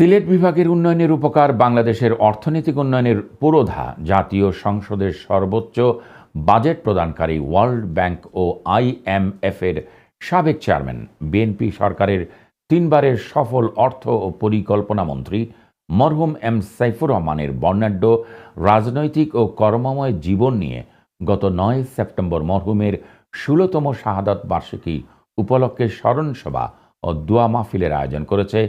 সিলেট বিভাগের উন্নয়নের উপকার বাংলাদেশের অর্থনৈতিক উন্নয়নের পুরোধা জাতীয় সংসদের সর্বোচ্চ বাজেট প্রদানকারী ওয়ার্ল্ড ব্যাংক ও আইএমএফ এর সাবেক চেয়ারম্যান, বিএনপি সরকারের তিনবারের সফল অর্থ ও পরিকল্পনা মন্ত্রী মরহুম এম সাইফুর রহমানের বর্ণাঢ্য রাজনৈতিক ও কর্মময় জীবন নিয়ে গত নয় সেপ্টেম্বর মরহুমের ষোলোতম শাহাদত বার্ষিকী উপলক্ষে স্মরণসভা ও দোয়া মাহফিলের আয়োজন করেছে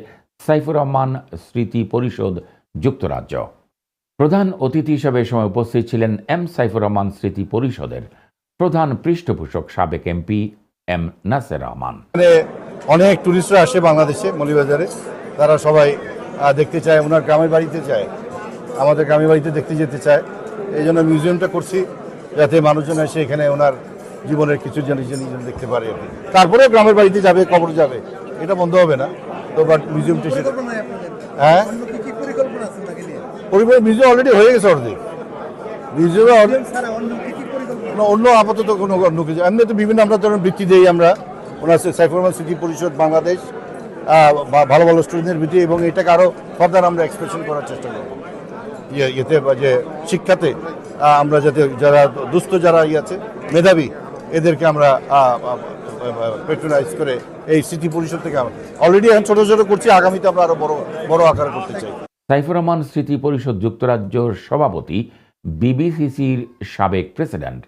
সাইফুর রহমান, স্মৃতি পরিষদ, যুক্তরাজ্য। প্রধান অতিথি হিসেবে সময় উপস্থিত ছিলেন এম সাইফুর রহমান, স্মৃতি পরিষদের প্রধান পৃষ্ঠপোষক সাবেক এমপি এম নাসের রহমান। অনেক টুরিস্টরা আসে বাংলাদেশে, মৌলিবাজারে। তারা সবাই দেখতে চায় ওনার গ্রামের বাড়িতে চায়, আমাদের গ্রামের বাড়িতে দেখতে যেতে চায়। এই জন্য মিউজিয়ামটা করছি, যাতে মানুষজন এসে এখানে ওনার জীবনের কিছু জিনিস দেখতে পারে। তারপরে গ্রামের বাড়িতে যাবে কবর যাবে, এটা বন্ধ হবে না। তো বাট মিউজিয়ামটা সে- হ্যাঁ? পরিকল্পনা মিউজিয়াম অলরেডি হয়ে গেছে অর্ধেক মিউজিয়ামে অন্য আপাতত কোনো অন্য কিছু। এমনি তো বিভিন্ন আমরা ধরুন বৃত্তি দিই আমরা। ওনার সাইফুর রহমান স্মৃতি পরিষদ বাংলাদেশ ভালো ভালো স্টুডেন্টের বৃত্তি এবং এটাকে আরও ফার্দার আমরা এক্সপ্রেশন করার চেষ্টা করব। ইয়ে ইয়েতে যে শিক্ষাতে আমরা যাতে যারা দুস্থ যারা ইয়ে আছে মেধাবী এদেরকে আমরা পেট্রোনাইজ করে এই স্মৃতি পরিষদ থেকে অলরেডি এখন ছোটো ছোটো করছি, আগামীতে আমরা আরও বড় বড় আকারে করতে চাই। সাইফুর রহমান স্মৃতি পরিষদ যুক্তরাজ্যর সভাপতি বিবিসিসির সাবেক president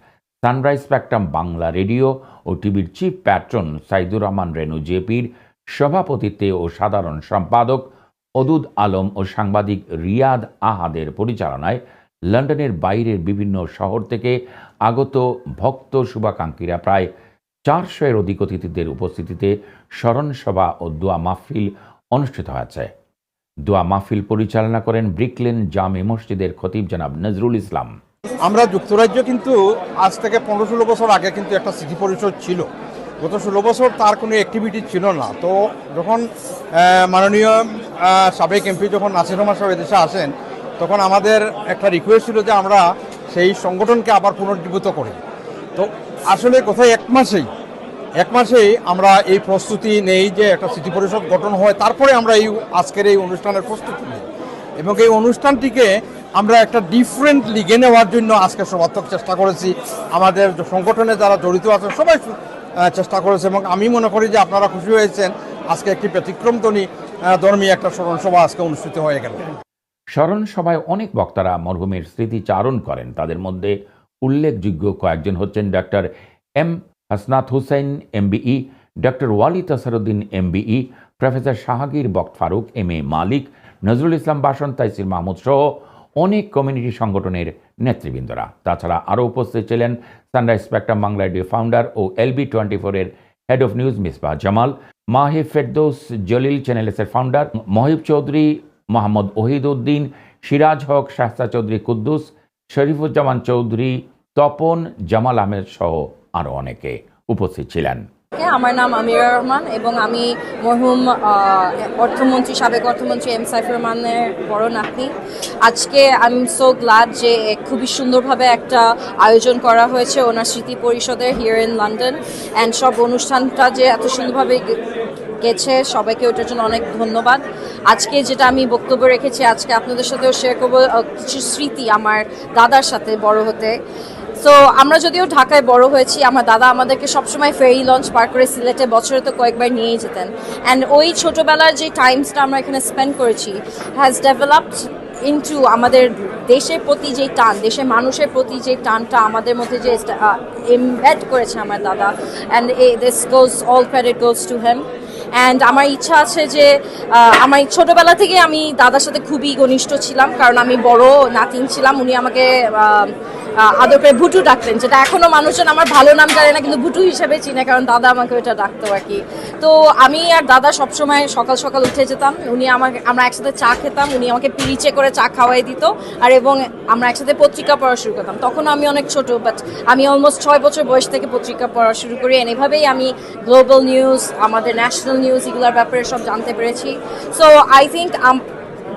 Sunrise Spectrum Bangla radio ও টিভির চিফ প্যাট্রন সাইদুর রহমান রেনু জেপির সভাপতিত্বে ও সাধারণ সম্পাদক অদুদ আলম ও সাংবাদিক রিয়াদ আহাদের পরিচালনায় লন্ডনের বাইরের বিভিন্ন শহর থেকে আগত ভক্ত শুভাকাঙ্ক্ষীরা প্রায় চারশো এর অধিক অতিথিদের উপস্থিতিতে স্মরণ সভা ও দোয়া মাহফিল অনুষ্ঠিত হয়েছে। দোয়া মাহফিল পরিচালনা করেন ব্রিকলেন জামে মসজিদের খতিব জনাব নজরুল ইসলাম। আমরা যুক্তরাজ্য কিন্তু আজ থেকে পনেরো ষোলো বছর আগে কিন্তু একটা সিটি পরিষদ ছিল। গত ষোলো বছর তার কোনো অ্যাক্টিভিটি ছিল না। তো যখন মাননীয় সাবেক এমপি যখন নাসির রহমান সাহেব এদেশে আসেন, তখন আমাদের একটা রিকোয়েস্ট ছিল যে আমরা সেই সংগঠনকে আবার পুনর্জীবিত করি। তো আসলে কোথায় এক মাসেই এক মাসেই আমরা এই প্রস্তুতি নেই যে একটা সিটি পরিষদ গঠন হয় তারপরে আমরা এই আজকের এই অনুষ্ঠানের প্রস্তুতি নিই। এবং এই অনুষ্ঠানটিকে আমরা একটা ডিফারেন্ট লিগে নেওয়ার জন্য আজকে সমার্থক চেষ্টা করেছি। আমাদের সংগঠনে যারা জড়িত আছে সবাই চেষ্টা করেছে এবং আমি মনে করি যে আপনারা খুশি হয়েছেন। আজকে একটি ব্যতিক্রমধনী আহ, ধর্মী একটা স্মরণ সভা আজকে অনুষ্ঠিত হয়ে গেল। স্মরণ সভায় অনেক বক্তারা মরহুমের স্মৃতিচারণ করেন। তাদের মধ্যে উল্লেখযোগ্য কয়েকজন হচ্ছেন doctor M Hasnat Hussain MBE doctor Wali Tasaruddin MBE, professor Shahagir Bakht Faruk M A Malik, Nazrul Islam Basan, Taisir Mahmud সহ অনেক কমিউনিটি সংগঠনের নেতৃবৃন্দরা। তাছাড়া আরও উপস্থিত ছিলেন Sunrise Spectrum Bangla radio founder ও এলবি টোয়েন্টি ফোরের head of news Misbah Jamal Mahib Ferdous Jalil চ্যানেলসের founder Mohib Chowdhury, Mohammad ওহিদউদ্দিন Siraj Haque Shasta Chowdhury Kuddus, Sharifuzzaman Chowdhury Tapan Jamal Ahmed সহ আরও অনেকে উপস্থিত ছিলেন। হ্যাঁ, আমার নাম আমিরা রহমান এবং আমি মরহুম অর্থমন্ত্রী সাবেক অর্থমন্ত্রী এম সাইফুর রহমানের বড় নাতনি আজকে আই এম সো গ্লাড যে খুবই সুন্দরভাবে একটা আয়োজন করা হয়েছে ওনার স্মৃতি পরিষদের হিয়ার ইন লন্ডন অ্যান্ড সব অনুষ্ঠানটা যে এত সুন্দরভাবে গেছে সবাইকে ওটার জন্য অনেক ধন্যবাদ। আজকে যেটা আমি বক্তব্য রেখেছি আজকে আপনাদের সাথেও শেয়ার করব কিছু স্মৃতি আমার দাদার সাথে বড় হতে। সো আমরা যদিও ঢাকায় বড় হয়েছি, আমার দাদা আমাদেরকে সবসময় ফেরি লঞ্চ পার করে সিলেটে বছরে তো কয়েকবার নিয়েই যেতেন। অ্যান্ড ওই ছোটোবেলার যে টাইমসটা আমরা এখানে স্পেন্ড করেছি হ্যাজ ডেভেলপড ইন্টু আমাদের দেশের প্রতি যে টান, দেশের মানুষের প্রতি যে টানটা আমাদের মধ্যে যে এমবেড করেছে আমার দাদা। And a this goes all credit goes to him and আমার ইচ্ছা আছে যে আমার ছোটবেলা থেকে আমি দাদার সাথে খুবই ঘনিষ্ঠ ছিলাম, কারণ আমি বড় নাতিন ছিলাম। উনি আমাকে করে ভুটু ডাকতেন যেটা এখনও মানুষজন আমার ভালো নাম জানে না, কিন্তু ভুটু হিসেবে চিনে, কারণ দাদা আমাকে ওটা ডাকতো আর কি। তো আমি আর দাদা সবসময় সকাল সকাল উঠে যেতাম, উনি আমাকে, আমরা একসাথে চা খেতাম, উনি আমাকে পিরিচে করে চা খাওয়াই দিত, আর এবং আমরা একসাথে পত্রিকা পড়া শুরু করতাম। তখন আমি অনেক ছোট বাট আমি অলমোস্ট ছয় বছর বয়স থেকে পত্রিকা পড়া শুরু করি এভাবেই আমি গ্লোবাল নিউজ আমাদের ন্যাশনাল নিউজ এগুলোর ব্যাপারে সব জানতে পেরেছি। সো আই থিঙ্ক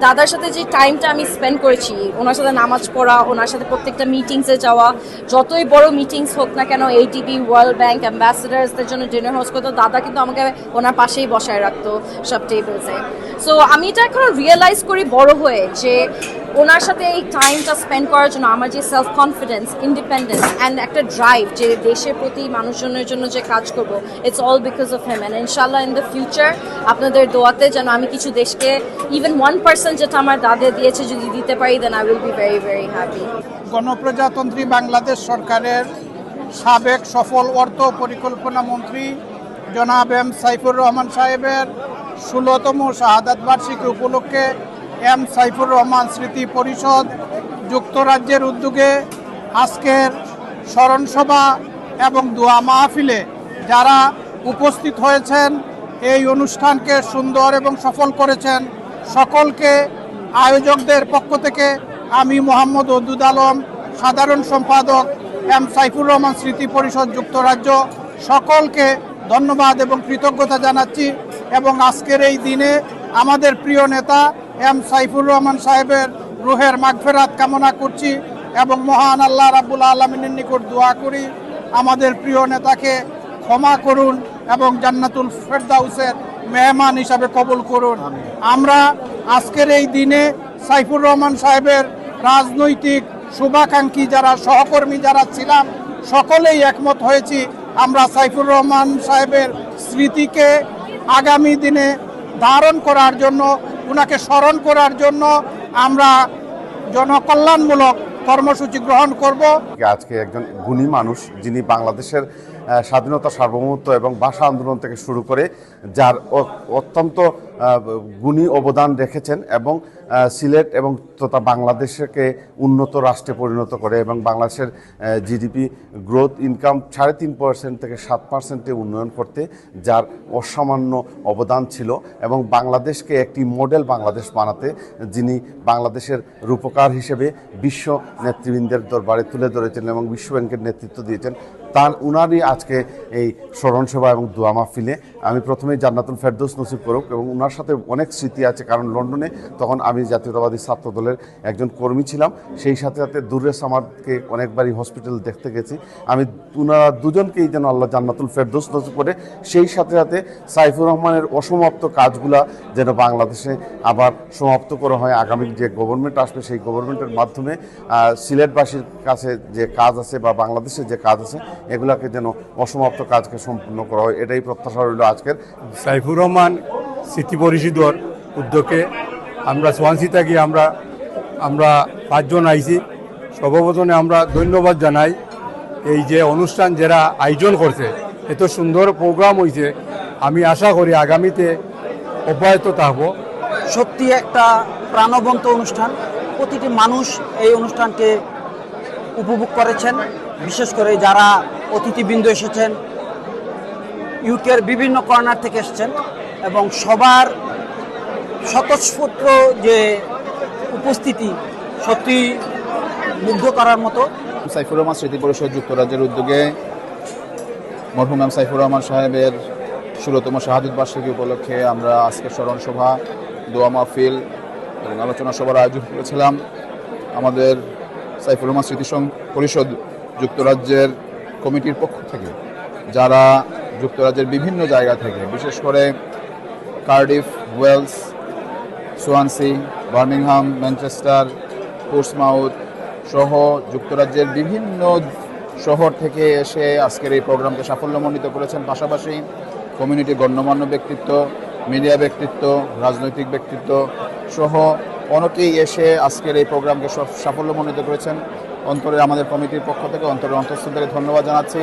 দাদার সাথে যে টাইমটা আমি স্পেন্ড করেছি, ওনার সাথে নামাজ পড়া, ওনার সাথে প্রত্যেকটা মিটিংসে যাওয়া, যতই বড় মিটিংস হোক না কেন এইটিপি ওয়ার্ল্ড ব্যাংক অ্যাম্বাসেডার্সদের জন্য ডিনার হোস্ট করতো, দাদা কিন্তু আমাকে ওনার পাশেই বসায় রাখতো সব টেবিলসে সো আমি এটা এখন রিয়েলাইজ করি বড় হয়ে যে ওনার সাথে এই টাইমটা স্পেন্ড করার জন্য আমার যে সেলফ কনফিডেন্স ইন্ডিপেন্ডেন্স অ্যান্ড একটা ড্রাইভ যে দেশের প্রতি মানুষজনের জন্য যে কাজ করব it's all because of him and ইনশাল্লাহ ইন দ্য ফিউচার আপনাদের দোয়াতে যেন আমি কিছু দেশকে ইভেন ওয়ান পার্সেন্ট যেটা আমার দাদা দিয়েছে যদি দিতে পারি then I will be very very happy গণপ্রজাতন্ত্রী বাংলাদেশ সরকারের সাবেক সফল অর্থ পরিকল্পনা মন্ত্রী জনাব এম সাইফুর রহমান সাহেবের ষোলোতম শাহাদাত বার্ষিকী উপলক্ষে এম সাইফুর রহমান স্মৃতি পরিষদ যুক্তরাজ্যের উদ্যোগে আজকের স্মরণসভা এবং দোয়া মাহফিলে যারা উপস্থিত হয়েছেন, এই অনুষ্ঠানকে সুন্দর এবং সফল করেছেন সকলকে আয়োজকদের পক্ষ থেকে আমি মোহাম্মদ অদুদ আলম, সাধারণ সম্পাদক এম সাইফুর রহমান স্মৃতি পরিষদ যুক্তরাজ্য, সকলকে ধন্যবাদ এবং কৃতজ্ঞতা জানাচ্ছি এবং আজকের এই দিনে আমাদের প্রিয় নেতা এম সাইফুর রহমান সাহেবের রুহের মাগফেরাত কামনা করছি এবং মহান আল্লাহ রাবুল আলমিনের নিকট দোয়া করি। আমাদের প্রিয় নেতাকে ক্ষমা করুন এবং জান্নাতুল ফেরদাউসের মেহমান হিসাবে কবুল করুন। আমরা আজকের এই দিনে সাইফুর রহমান সাহেবের রাজনৈতিক শুভাকাঙ্ক্ষী যারা সহকর্মী যারা ছিলাম সকলেই একমত হয়েছি আমরা সাইফুর রহমান সাহেবের স্মৃতিকে আগামী দিনে ধারণ করার জন্য ওনাকে স্মরণ করার জন্য আমরা জনকল্যাণমূলক কর্মসূচি গ্রহণ করব। আজকে একজন গুণী মানুষ যিনি বাংলাদেশের স্বাধীনতা, সার্বভৌমত্ব এবং ভাষা আন্দোলন থেকে শুরু করে যার অত্যন্ত গুণী অবদান রেখেছেন এবং সিলেট এবং তথা বাংলাদেশকে উন্নত রাষ্ট্রে পরিণত করে এবং বাংলাদেশের জিডিপি গ্রোথ ইনকাম সাড়ে তিন পার্সেন্ট থেকে সাত পার্সেন্টে উন্নয়ন করতে যার অসামান্য অবদান ছিল এবং বাংলাদেশকে একটি মডেল বাংলাদেশ বানাতে যিনি বাংলাদেশের রূপকার হিসেবে বিশ্ব নেতৃবৃন্দের দরবারে তুলে ধরেছেন এবং বিশ্ব ব্যাংকের নেতৃত্ব দিয়েছেন তার উনারই আজকে এই স্মরণসভা এবং দোয়া মাহফিলে আমি প্রথমেই জান্নাতুল ফেরদৌস নসিব করুক এবং ওনার সাথে অনেক স্মৃতি আছে, কারণ লন্ডনে তখন আমি জাতীয়তাবাদী ছাত্র দলের একজন কর্মী ছিলাম। সেই সাথে সাথে দূরের আমারকে অনেকবারই হসপিটাল দেখতে গেছি। আমি ওনারা দুজনকেই যেন আল্লাহ জান্নাতুল ফেরদৌস নসিব করে, সেই সাথে সাথে সাইফুর রহমানের অসমাপ্ত কাজগুলা যেন বাংলাদেশে আবার সমাপ্ত করা হয়। আগামী যে গভর্নমেন্ট আসবে, সেই গভর্নমেন্টের মাধ্যমে সিলেটবাসীর কাছে যে কাজ আছে বা বাংলাদেশে যে কাজ আছে এগুলাকে যেন অসমাপ্ত কাজকে সম্পূর্ণ করা হয়। এটাই প্রত্যাশা রইল আজকের। সাইফুর রহমান স্মৃতি পরিষদর উদ্যোগে আমরা সোয়ানসি থাকি আমরা আমরা পাঁচজন আইছি। সর্বপ্রথমে আমরা ধন্যবাদ জানাই এই যে অনুষ্ঠান যারা আয়োজন করছে এত সুন্দর প্রোগ্রাম হয়েছে আমি আশা করি আগামীতে অব্যাহত থাকব। সত্যি একটা প্রাণবন্ত অনুষ্ঠান। প্রতিটি মানুষ এই অনুষ্ঠানকে উপভোগ করেছেন। বিশেষ করে যারা অতিথিবৃন্দ এসেছেন। ইউকের বিভিন্ন কর্নার থেকে এসেছেন এবং সবার স্বতঃস্ফূর্ত যে উপস্থিতি সত্যি মুগ্ধ করার মতো। সাইফুর রহমান স্মৃতি পরিষদ যুক্তরাজ্যের উদ্যোগে মরহুম এম সাইফুর রহমান সাহেবের ষোলোতম শাহাদুত বার্ষিকী উপলক্ষে আমরা আজকে স্মরণ সভা, দোয়া মাহফিল এবং আলোচনা সভার আয়োজন করেছিলাম। আমাদের সাইফুর রহমান স্মৃতি পরিষদ যুক্তরাজ্যের কমিটির পক্ষ থেকে, যারা যুক্তরাজ্যের বিভিন্ন জায়গা থেকে, বিশেষ করে Cardiff, Wales, Swansea, Birmingham, Manchester, Portsmouth সহ যুক্তরাজ্যের বিভিন্ন শহর থেকে এসে আজকের এই প্রোগ্রামকে সাফল্যমণ্ডিত করেছেন। পাশাপাশি কমিউনিটি গণ্যমান্য ব্যক্তিত্ব, মিডিয়া ব্যক্তিত্ব, রাজনৈতিক ব্যক্তিত্ব সহ অনেকেই এসে আজকের এই প্রোগ্রামকে সফ- সাফল্যমণ্ডিত করেছেন। অন্তরে আমাদের কমিটির পক্ষ থেকে অন্তরের অন্তঃস্থ থেকে ধন্যবাদ জানাচ্ছি।